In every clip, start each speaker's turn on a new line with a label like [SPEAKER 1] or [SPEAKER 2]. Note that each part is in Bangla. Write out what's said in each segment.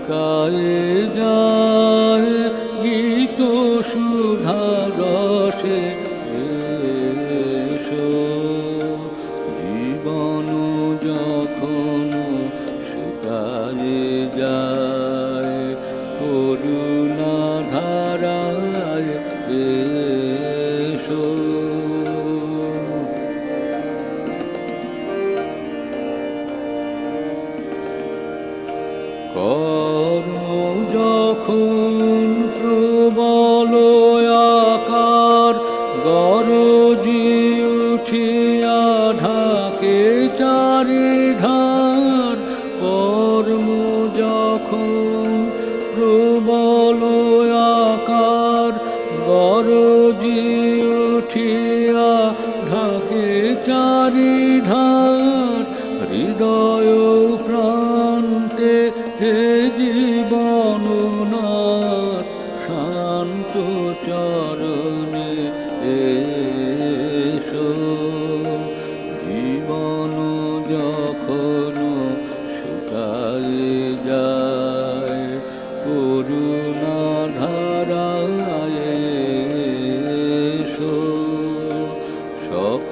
[SPEAKER 1] লুকায় যায় যখন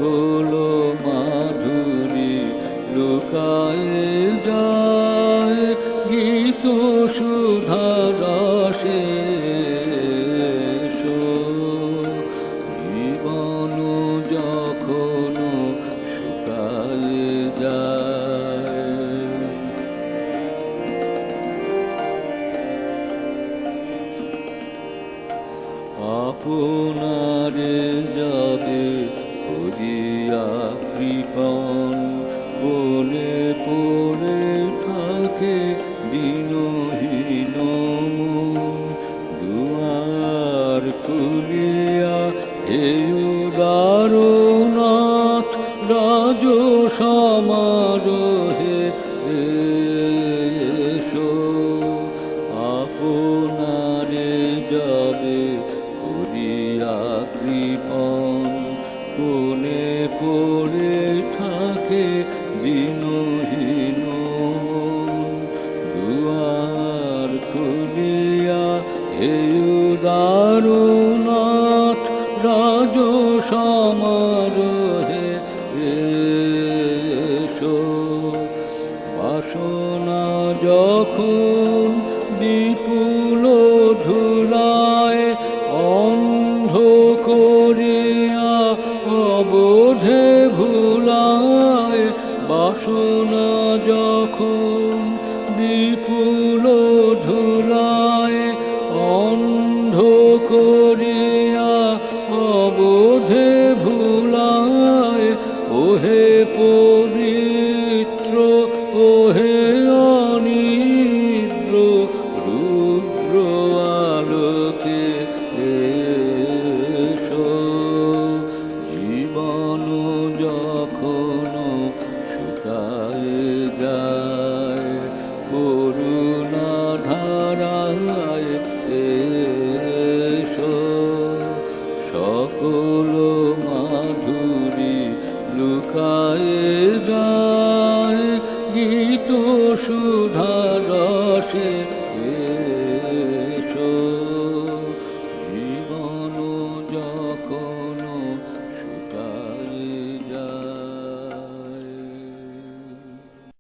[SPEAKER 1] সকল মাধুরী লুকায় যায় গীত সুধা রসে। জীবন যখন শুকায় যায় আপনারে যাবে করিয়া কৃপণ বলে পড়ে থাকে দিনহীন মন। দুয়ার খুলিয়া এদারনাথ পড়ে থাকে বিনহীন। দুয়ার খুলিয়া এই দারুনাথ রাজ সমারোহে যখন বিপুল ধুলায় অন্ধ করিয়া অবোধে ভুলায় ওহে পবিত্র যায় গীত সুধারা